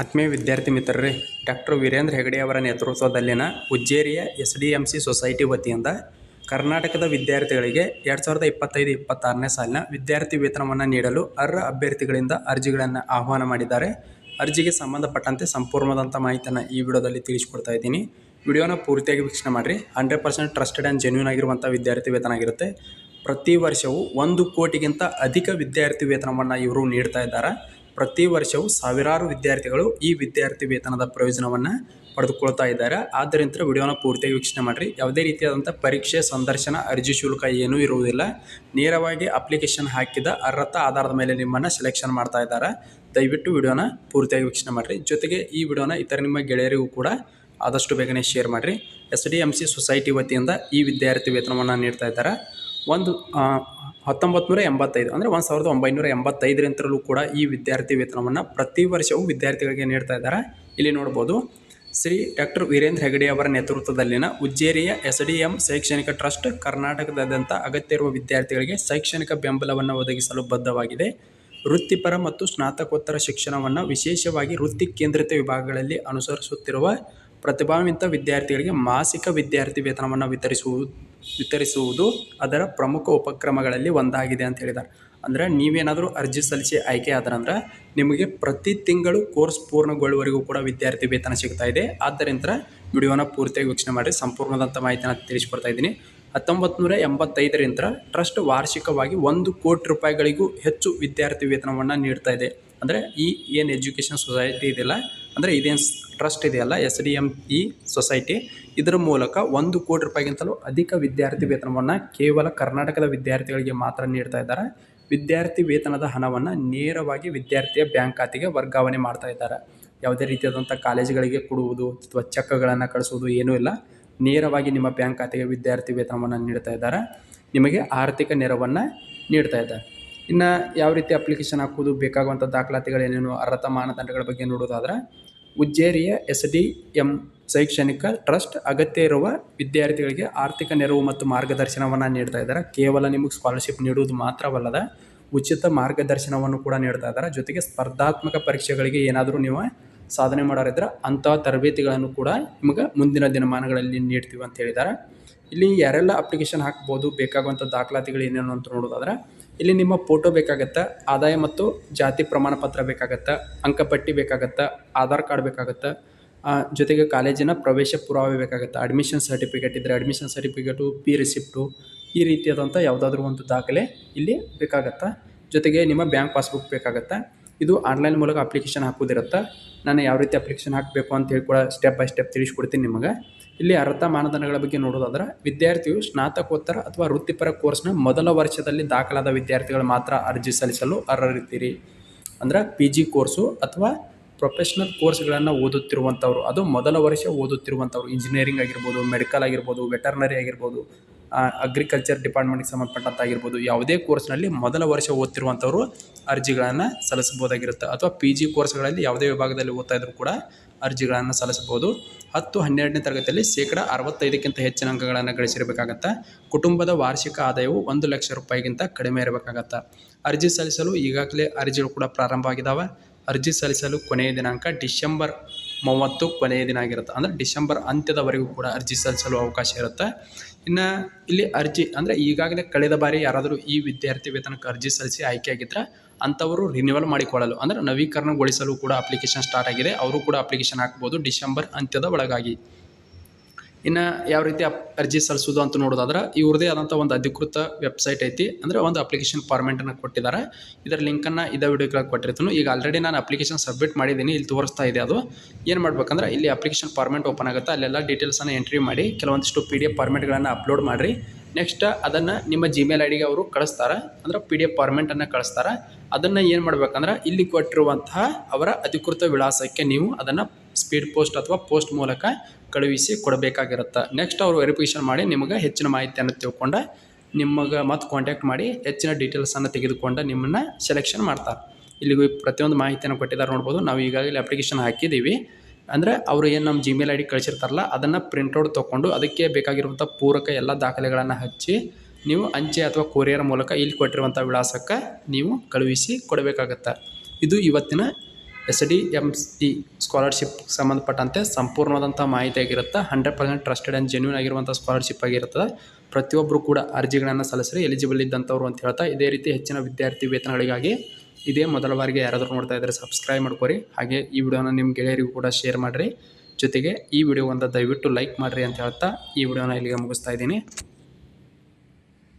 ಆತ್ಮೀಯ ವಿದ್ಯಾರ್ಥಿ ಮಿತ್ರರೇ, ಡಾಕ್ಟರ್ ವೀರೇಂದ್ರ ಹೆಗಡೆ ಅವರ ನೇತೃತ್ವದಲ್ಲಿನ ಉಜ್ಜೇರಿಯ S D M C society ವತಿಯಿಂದ ಕರ್ನಾಟಕದ ವಿದ್ಯಾರ್ಥಿಗಳಿಗೆ ಎರಡು ಸಾವಿರದ ಇಪ್ಪತ್ತೈದು ಇಪ್ಪತ್ತಾರನೇ ಸಾಲಿನ ವಿದ್ಯಾರ್ಥಿ ವೇತನವನ್ನು ನೀಡಲು ಅರ್ಹ ಅಭ್ಯರ್ಥಿಗಳಿಂದ ಅರ್ಜಿಗಳನ್ನು ಆಹ್ವಾನ ಮಾಡಿದ್ದಾರೆ. ಅರ್ಜಿಗೆ ಸಂಬಂಧಪಟ್ಟಂತೆ ಸಂಪೂರ್ಣವಾದಂಥ ಮಾಹಿತಿಯನ್ನು ಈ ವಿಡಿಯೋದಲ್ಲಿ ತಿಳಿಸ್ಕೊಡ್ತಾ ಇದ್ದೀನಿ. ವಿಡಿಯೋನ ಪೂರ್ತಿಯಾಗಿ ವೀಕ್ಷಣೆ ಮಾಡಿರಿ. Hundred percent trusted and genuine ಆಗಿರುವಂಥ ವಿದ್ಯಾರ್ಥಿ ವೇತನ ಆಗಿರುತ್ತೆ. ಪ್ರತಿ ವರ್ಷವೂ ಒಂದು ಕೋಟಿಗಿಂತ ಅಧಿಕ ವಿದ್ಯಾರ್ಥಿ ವೇತನವನ್ನು ಇವರು ನೀಡ್ತಾ ಇದ್ದಾರೆ. ಪ್ರತಿ ವರ್ಷವೂ ಸಾವಿರಾರು ವಿದ್ಯಾರ್ಥಿಗಳು ಈ ವಿದ್ಯಾರ್ಥಿ ವೇತನದ ಪ್ರಯೋಜನವನ್ನು ಪಡೆದುಕೊಳ್ತಾ ಇದ್ದಾರೆ. ಆದ್ದರಿಂದ ವಿಡಿಯೋನ ಪೂರ್ತಿಯಾಗಿ ವೀಕ್ಷಣೆ ಮಾಡಿರಿ. ಯಾವುದೇ ರೀತಿಯಾದಂಥ ಪರೀಕ್ಷೆ, ಸಂದರ್ಶನ, ಅರ್ಜಿ ಶುಲ್ಕ ಏನೂ ಇರುವುದಿಲ್ಲ. ನೇರವಾಗಿ ಅಪ್ಲಿಕೇಶನ್ ಹಾಕಿದ ಅರ್ಹತಾ ಆಧಾರದ ಮೇಲೆ ನಿಮ್ಮನ್ನು ಸೆಲೆಕ್ಷನ್ ಮಾಡ್ತಾ ಇದ್ದಾರೆ. ದಯವಿಟ್ಟು ವಿಡಿಯೋನ ಪೂರ್ತಿಯಾಗಿ ವೀಕ್ಷಣೆ ಮಾಡಿರಿ. ಜೊತೆಗೆ ಈ ವಿಡಿಯೋನ ಇತರ ನಿಮ್ಮ ಗೆಳೆಯರಿಗೂ ಕೂಡ ಆದಷ್ಟು ಬೇಗನೆ ಶೇರ್ ಮಾಡಿರಿ. S D M C society ವತಿಯಿಂದ ಈ ವಿದ್ಯಾರ್ಥಿ ವೇತನವನ್ನು ನೀಡ್ತಾ ಇದ್ದಾರೆ. ಒಂದು ಹತ್ತೊಂಬತ್ತು ನೂರ ಎಂಬತ್ತೈದು ಅಂದರೆ ಒಂದು ಸಾವಿರದ ಒಂಬೈನೂರ ಎಂಬತ್ತೈದರಿಂದಲೂ ಕೂಡ ಈ ವಿದ್ಯಾರ್ಥಿ ವೇತನವನ್ನು ಪ್ರತಿ ವರ್ಷವೂ ವಿದ್ಯಾರ್ಥಿಗಳಿಗೆ ನೀಡ್ತಾ ಇದ್ದಾರೆ. ಇಲ್ಲಿ ನೋಡ್ಬೋದು, ಶ್ರೀ ಡಾಕ್ಟರ್ ವೀರೇಂದ್ರ ಹೆಗಡೆ ಅವರ ನೇತೃತ್ವದಲ್ಲಿನ ಉಜ್ಜೇರಿಯ ಎಸ್ ಡಿ ಎಂ ಶೈಕ್ಷಣಿಕ ಟ್ರಸ್ಟ್ ಕರ್ನಾಟಕದಾದ್ಯಂತ ಅಗತ್ಯ ವಿದ್ಯಾರ್ಥಿಗಳಿಗೆ ಶೈಕ್ಷಣಿಕ ಬೆಂಬಲವನ್ನು ಒದಗಿಸಲು ಬದ್ಧವಾಗಿದೆ. ವೃತ್ತಿಪರ ಮತ್ತು ಸ್ನಾತಕೋತ್ತರ ಶಿಕ್ಷಣವನ್ನು ವಿಶೇಷವಾಗಿ ವೃತ್ತಿ ಕೇಂದ್ರಿತ ವಿಭಾಗಗಳಲ್ಲಿ ಅನುಸರಿಸುತ್ತಿರುವ ಪ್ರತಿಭಾನ್ವಿತ ವಿದ್ಯಾರ್ಥಿಗಳಿಗೆ ಮಾಸಿಕ ವಿದ್ಯಾರ್ಥಿ ವೇತನವನ್ನು ವಿತರಿಸುವುದು ವಿತರಿಸುವುದು ಅದರ ಪ್ರಮುಖ ಉಪಕ್ರಮಗಳಲ್ಲಿ ಒಂದಾಗಿದೆ ಅಂತ ಹೇಳಿದ್ದಾರೆ. ಅಂದರೆ ನೀವೇನಾದರೂ ಅರ್ಜಿ ಸಲ್ಲಿಸಿ ಆಯ್ಕೆ ಆದ್ರಂದ್ರೆ ನಿಮಗೆ ಪ್ರತಿ ತಿಂಗಳು ಕೋರ್ಸ್ ಪೂರ್ಣಗೊಳ್ಳುವವರೆಗೂ ಕೂಡ ವಿದ್ಯಾರ್ಥಿ ವೇತನ ಸಿಗ್ತಾ ಇದೆ. ಆದ್ದರಿಂದ ವಿಡಿಯೋನ ಪೂರ್ತಿಯಾಗಿ ವೀಕ್ಷಣೆ ಮಾಡಿ ಸಂಪೂರ್ಣದಂಥ ಮಾಹಿತಿಯನ್ನು ತಿಳಿಸ್ಕೊಡ್ತಾ ಇದ್ದೀನಿ. ಹತ್ತೊಂಬತ್ತು ನೂರ ಎಂಬತ್ತೈದರಿಂದ ಟ್ರಸ್ಟ್ ವಾರ್ಷಿಕವಾಗಿ ಒಂದು ಕೋಟಿ ರೂಪಾಯಿಗಳಿಗೂ ಹೆಚ್ಚು ವಿದ್ಯಾರ್ಥಿ ವೇತನವನ್ನು ನೀಡ್ತಾ ಇದೆ. ಅಂದರೆ ಈ ಏನು ಎಜುಕೇಷನ್ ಸೊಸೈಟಿ ಇದೆಯಲ್ಲ ಅಂದರೆ ಇದೇನು ಟ್ರಸ್ಟ್ ಇದೆಯಲ್ಲ S D M E society ಇದರ ಮೂಲಕ ಒಂದು ಕೋಟಿ ರೂಪಾಯಿಗಿಂತಲೂ ಅಧಿಕ ವಿದ್ಯಾರ್ಥಿ ವೇತನವನ್ನು ಕೇವಲ ಕರ್ನಾಟಕದ ವಿದ್ಯಾರ್ಥಿಗಳಿಗೆ ಮಾತ್ರ ನೀಡ್ತಾ ಇದ್ದಾರೆ. ವಿದ್ಯಾರ್ಥಿ ವೇತನದ ಹಣವನ್ನು ನೇರವಾಗಿ ವಿದ್ಯಾರ್ಥಿಯ ಬ್ಯಾಂಕ್ ಖಾತೆಗೆ ವರ್ಗಾವಣೆ ಮಾಡ್ತಾ ಇದ್ದಾರೆ. ಯಾವುದೇ ರೀತಿಯಾದಂಥ ಕಾಲೇಜುಗಳಿಗೆ ಕೊಡುವುದು ಅಥವಾ ಚೆಕ್ಗಳನ್ನು ಕಳಿಸುವುದು ಏನೂ ಇಲ್ಲ. ನೇರವಾಗಿ ನಿಮ್ಮ ಬ್ಯಾಂಕ್ ಖಾತೆಗೆ ವಿದ್ಯಾರ್ಥಿ ವೇತನವನ್ನು ನೀಡ್ತಾ ಇದ್ದಾರೆ. ನಿಮಗೆ ಆರ್ಥಿಕ ನೆರವನ್ನು ನೀಡ್ತಾ ಇದ್ದಾರೆ. ಇನ್ನು ಯಾವ ರೀತಿ ಅಪ್ಲಿಕೇಶನ್ ಹಾಕೋದು ಬೇಕಾಗುವಂಥ ದಾಖಲಾತಿಗಳೇನೇನು ಅರ್ಹತಾ ಮಾನದಂಡಗಳ ಬಗ್ಗೆ ನೋಡೋದಾದ್ರೆ ಉಜ್ಜೇರಿಯ ಎಸ್ ಡಿ ಎಂ ಶೈಕ್ಷಣಿಕ ಟ್ರಸ್ಟ್ ಅಗತ್ಯ ಇರುವ ವಿದ್ಯಾರ್ಥಿಗಳಿಗೆ ಆರ್ಥಿಕ ನೆರವು ಮತ್ತು ಮಾರ್ಗದರ್ಶನವನ್ನು ನೀಡ್ತಾ ಇದ್ದಾರೆ. ಕೇವಲ ನಿಮಗೆ ಸ್ಕಾಲರ್ಶಿಪ್ ನೀಡುವುದು ಮಾತ್ರವಲ್ಲದೆ, ಉಚಿತ ಮಾರ್ಗದರ್ಶನವನ್ನು ಕೂಡ ನೀಡ್ತಾ ಇದ್ದಾರೆ. ಜೊತೆಗೆ ಸ್ಪರ್ಧಾತ್ಮಕ ಪರೀಕ್ಷೆಗಳಿಗೆ ಏನಾದರೂ ನೀವು ಸಾಧನೆ ಮಾಡೋರಿದ್ರೆ ಅಂಥ ತರಬೇತಿಗಳನ್ನು ಕೂಡ ನಿಮಗೆ ಮುಂದಿನ ದಿನಮಾನಗಳಲ್ಲಿ ನೀಡ್ತೀವಿ ಅಂತ ಹೇಳಿದ್ದಾರೆ. ಇಲ್ಲಿ ಯಾರೆಲ್ಲ ಅಪ್ಲಿಕೇಶನ್ ಹಾಕ್ಬೋದು ಬೇಕಾಗುವಂಥ ದಾಖಲಾತಿಗಳು ಏನೇನು ಅಂತ ನೋಡೋದಾದ್ರೆ, ಇಲ್ಲಿ ನಿಮ್ಮ ಫೋಟೋ ಬೇಕಾಗತ್ತೆ, ಆದಾಯ ಮತ್ತು ಜಾತಿ ಪ್ರಮಾಣ ಪತ್ರ ಬೇಕಾಗತ್ತೆ ಅಂಕಪಟ್ಟಿ ಬೇಕಾಗತ್ತೆ, ಆಧಾರ್ ಕಾರ್ಡ್ ಬೇಕಾಗತ್ತೆ ಜೊತೆಗೆ ಕಾಲೇಜಿನ ಪ್ರವೇಶ ಪುರಾವೆ ಬೇಕಾಗತ್ತೆ ಅಡ್ಮಿಷನ್ ಸರ್ಟಿಫಿಕೇಟ್ ಇದ್ದರೆ ಅಡ್ಮಿಷನ್ ಸರ್ಟಿಫಿಕೇಟು ಪಿ ರಿಸಿಪ್ಟು ಈ ರೀತಿಯಾದಂಥ ಯಾವುದಾದ್ರೂ ಒಂದು ದಾಖಲೆ ಇಲ್ಲಿ ಬೇಕಾಗತ್ತೆ. ಜೊತೆಗೆ ನಿಮ್ಮ ಬ್ಯಾಂಕ್ ಪಾಸ್ಬುಕ್ ಬೇಕಾಗತ್ತೆ. ಇದು ಆನ್ಲೈನ್ ಮೂಲಕ ಅಪ್ಲಿಕೇಶನ್ ಹಾಕೋದಿರುತ್ತೆ ನಾನು ಯಾವ ರೀತಿ ಅಪ್ಲಿಕೇಶನ್ ಹಾಕಬೇಕು ಅಂತ ಹೇಳಿ ಕೂಡ ಸ್ಟೆಪ್ ಬೈ ಸ್ಟೆಪ್ ತಿಳಿಸ್ಕೊಡ್ತೀನಿ ನಿಮಗೆ. ಇಲ್ಲಿ ಅರ್ಹತಾ ಮಾನದಂಡಗಳ ಬಗ್ಗೆ ನೋಡೋದಾದ್ರೆ, ವಿದ್ಯಾರ್ಥಿಯು ಸ್ನಾತಕೋತ್ತರ ಅಥವಾ ವೃತ್ತಿಪರ ಕೋರ್ಸ್ನ ಮೊದಲ ವರ್ಷದಲ್ಲಿ ದಾಖಲಾದ ವಿದ್ಯಾರ್ಥಿಗಳು ಮಾತ್ರ ಅರ್ಜಿ ಸಲ್ಲಿಸಲು ಅರ್ಹರಿದ್ದೀರಿ. ಅಂದ್ರೆ ಪಿ ಜಿ ಕೋರ್ಸು ಅಥವಾ ಪ್ರೊಫೆಷ್ನಲ್ ಕೋರ್ಸ್ಗಳನ್ನು ಓದುತ್ತಿರುವಂಥವ್ರು. ಅದು ಮೊದಲ ವರ್ಷ ಓದುತ್ತಿರುವಂಥವ್ರು. ಇಂಜಿನಿಯರಿಂಗ್ ಆಗಿರ್ಬೋದು ಮೆಡಿಕಲ್ ಆಗಿರ್ಬೋದು ವೆಟರ್ನರಿ ಆಗಿರ್ಬೋದು. ಅಗ್ರಿಕಲ್ಚರ್ ಡಿಪಾರ್ಟ್ಮೆಂಟ್ಗೆ ಸಂಬಂಧಪಟ್ಟಂತಾಗಿರ್ಬೋದು. ಯಾವುದೇ ಕೋರ್ಸ್ನಲ್ಲಿ ಮೊದಲ ವರ್ಷ ಓದ್ತಿರುವಂಥವರು ಅರ್ಜಿಗಳನ್ನು ಸಲ್ಲಿಸ್ಬೋದಾಗಿರುತ್ತೆ ಅಥವಾ ಪಿ ಜಿ ಕೋರ್ಸ್ಗಳಲ್ಲಿ ಯಾವುದೇ ವಿಭಾಗದಲ್ಲಿ ಓದ್ತಾ ಇದ್ರು ಕೂಡ ಅರ್ಜಿಗಳನ್ನು ಸಲ್ಲಿಸ್ಬೋದು ಹತ್ತು ಹನ್ನೆರಡನೇ ತರಗತಿಯಲ್ಲಿ ಶೇಕಡ ಅರವತ್ತೈದಕ್ಕಿಂತ ಹೆಚ್ಚಿನ ಅಂಕಗಳನ್ನು ಗಳಿಸಿರಬೇಕಾಗತ್ತೆ, ಕುಟುಂಬದ ವಾರ್ಷಿಕ ಆದಾಯವು ಒಂದು ಲಕ್ಷ ರೂಪಾಯಿಗಿಂತ ಕಡಿಮೆ ಇರಬೇಕಾಗತ್ತೆ. ಅರ್ಜಿ ಸಲ್ಲಿಸಲು ಈಗಾಗಲೇ ಅರ್ಜಿಗಳು ಕೂಡ ಪ್ರಾರಂಭ ಆಗಿದ್ದಾವೆ ಅರ್ಜಿ ಸಲ್ಲಿಸಲು ಕೊನೆಯ ದಿನಾಂಕ ಡಿಸೆಂಬರ್ ಮೂವತ್ತು ಕೊನೆಯ ದಿನ ಆಗಿರುತ್ತೆ. ಅಂದರೆ ಡಿಸೆಂಬರ್ ಅಂತ್ಯದವರೆಗೂ ಕೂಡ ಅರ್ಜಿ ಸಲ್ಲಿಸಲು ಅವಕಾಶ ಇರುತ್ತೆ. ಇನ್ನು ಇಲ್ಲಿ ಅರ್ಜಿ ಅಂದರೆ ಈಗಾಗಲೇ ಕಳೆದ ಬಾರಿ ಯಾರಾದರೂ ಈ ವಿದ್ಯಾರ್ಥಿ ವೇತನಕ್ಕೆ ಅರ್ಜಿ ಸಲ್ಲಿಸಿ ಆಯ್ಕೆಯಾಗಿದ್ದರೆ ಅಂಥವರು ರಿನ್ಯೂವಲ್ ಮಾಡಿಕೊಳ್ಳಲು, ಅಂದರೆ ನವೀಕರಣಗೊಳಿಸಲು ಕೂಡ ಅಪ್ಲಿಕೇಶನ್ ಸ್ಟಾರ್ಟ್ ಆಗಿದೆ. ಅವರು ಕೂಡ ಅಪ್ಲಿಕೇಶನ್ ಹಾಕ್ಬೋದು ಡಿಸೆಂಬರ್ ಅಂತ್ಯದ ಒಳಗಾಗಿ. ಇನ್ನು ಯಾವ ರೀತಿ ಅರ್ಜಿ ಸಲ್ಲಿಸೋದು ಅಂತ ನೋಡೋದಾದ್ರೆ ಇವ್ರದ್ದೇ ಆದಂಥ ಒಂದು ಅಧಿಕೃತ ವೆಬ್ಸೈಟ್ ಐತಿ. ಅಂದರೆ ಒಂದು ಅಪ್ಲಿಕೇಶನ್ ಫಾರ್ಮೆಟನ್ನು ಕೊಟ್ಟಿದ್ದಾರೆ ಇದರ ಲಿಂಕನ್ನು ಇದೇ ವಿಡಿಯೋಗಳಿಗೆ ಕೊಟ್ಟಿರ್ತೀನಿ. ಈಗ ಆಲ್ರೆಡಿ ನಾನು ಅಪ್ಲಿಕೇಶನ್ ಸಬ್ಮಿಟ್ ಮಾಡಿದ್ದೀನಿ ಇಲ್ಲಿ ತೋರಿಸ್ತಾ ಇದೆ ಅದು. ಏನು ಮಾಡ್ಬೇಕಂದ್ರೆ ಇಲ್ಲಿ ಅಪ್ಲಿಕೇಶನ್ ಫಾರ್ಮೆಟ್ ಓಪನ್ ಆಗುತ್ತೆ. ಅಲ್ಲೆಲ್ಲ ಡೀಟೇಲ್ಸನ್ನು ಎಂಟ್ರಿ ಮಾಡಿ ಕೆಲವೊಂದಿಷ್ಟು ಪಿ ಡಿ ಎಫ್ ಫಾರ್ಮೆಟ್ಗಳನ್ನು ಅಪ್ಲೋಡ್ ಮಾಡಿರಿ. ನೆಕ್ಸ್ಟ್ ಅದನ್ನು ನಿಮ್ಮ ಜಿಮೇಲ್ ಐ ಡಿಗೆ ಅವರು ಕಳಿಸ್ತಾರೆ. ಅಂದ್ರೆ ಪಿ ಡಿ ಎಫ್ ಫಾರ್ಮೆಟನ್ನು ಕಳಿಸ್ತಾರೆ. ಅದನ್ನು ಏನು ಮಾಡ್ಬೇಕಂದ್ರೆ ಇಲ್ಲಿ ಕೊಟ್ಟಿರುವಂತಹ ಅವರ ಅಧಿಕೃತ ವಿಳಾಸಕ್ಕೆ ನೀವು ಅದನ್ನು ಸ್ಪೀಡ್ ಪೋಸ್ಟ್ ಅಥವಾ ಪೋಸ್ಟ್ ಮೂಲಕ ಕಳುಹಿಸಿ ಕೊಡಬೇಕಾಗಿರುತ್ತೆ. ನೆಕ್ಸ್ಟ್ ಅವರು ವೆರಿಫಿಕೇಷನ್ ಮಾಡಿ ನಿಮಗೆ ಹೆಚ್ಚಿನ ಮಾಹಿತಿಯನ್ನು ತಿಳ್ಕೊಂಡು ನಿಮಗೆ ಮತ್ತು ಕಾಂಟ್ಯಾಕ್ಟ್ ಮಾಡಿ ಹೆಚ್ಚಿನ ಡೀಟೇಲ್ಸನ್ನು ತೆಗೆದುಕೊಂಡು ನಿಮ್ಮನ್ನು ಸೆಲೆಕ್ಷನ್ ಮಾಡ್ತಾರೆ. ಇಲ್ಲಿ ಪ್ರತಿಯೊಂದು ಮಾಹಿತಿಯನ್ನು ಕೊಟ್ಟಿದ್ದಾರೆ ನೋಡ್ಬೋದು. ನಾವು ಈಗಾಗಲೇ ಅಪ್ಲಿಕೇಶನ್ ಹಾಕಿದ್ದೀವಿ. ಅಂದರೆ ಅವರು ಏನು ನಮ್ಮ ಜಿಮೇಲ್ ಐ ಡಿ ಕಳಿಸಿರ್ತಾರಲ್ಲ, ಅದನ್ನು ಪ್ರಿಂಟೌಟ್ ತೊಗೊಂಡು ಅದಕ್ಕೆ ಬೇಕಾಗಿರುವಂಥ ಪೂರಕ ಎಲ್ಲ ದಾಖಲೆಗಳನ್ನು ಹಚ್ಚಿ ನೀವು ಅಂಚೆ ಅಥವಾ ಕೊರಿಯರ್ ಮೂಲಕ ಇಲ್ಲಿ ಕೊಟ್ಟಿರುವಂಥ ವಿಳಾಸಕ್ಕೆ ನೀವು ಕಳುಹಿಸಿ ಕೊಡಬೇಕಾಗತ್ತೆ. ಇದು ಇವತ್ತಿನ S D, M C scholarship ಸಂಬಂಧಪಟ್ಟಂತೆ ಸಂಪೂರ್ಣವಾದಂಥ ಮಾಹಿತಿ ಆಗಿರುತ್ತೆ. Hundred percent trusted and genuine ಆಗಿರುವಂಥ ಸ್ಕಾಲರ್ಶಿಪ್ ಆಗಿರುತ್ತದೆ. ಪ್ರತಿಯೊಬ್ಬರು ಕೂಡ ಅರ್ಜಿಗಳನ್ನು ಸಲ್ಲಿಸಿದ್ರೆ ಎಲಿಜಿಬಲ್ ಇದ್ದಂಥವ್ರು ಅಂತ ಹೇಳ್ತಾ, ಇದೇ ರೀತಿ ಹೆಚ್ಚಿನ ವಿದ್ಯಾರ್ಥಿ ವೇತನಗಳಿಗಾಗಿ ಇದೇ ಮೊದಲ ಬಾರಿಗೆ ಯಾರಾದರೂ ನೋಡ್ತಾ ಇದ್ದರೆ ಸಬ್ಸ್ಕ್ರೈಬ್ ಮಾಡ್ಕೊರಿ. ಹಾಗೆ ಈ ವಿಡಿಯೋನ ನಿಮ್ಮ ಗೆಳೆಯರಿಗೂ ಕೂಡ ಶೇರ್ ಮಾಡಿರಿ. ಜೊತೆಗೆ ಈ ವಿಡಿಯೋ ಒಂದು ದಯವಿಟ್ಟು ಲೈಕ್ ಮಾಡಿರಿ ಅಂತ ಹೇಳ್ತಾ, ಈ ವಿಡಿಯೋನ ಇಲ್ಲಿಗೆ ಮುಗಿಸ್ತಾ ಇದ್ದೀನಿ.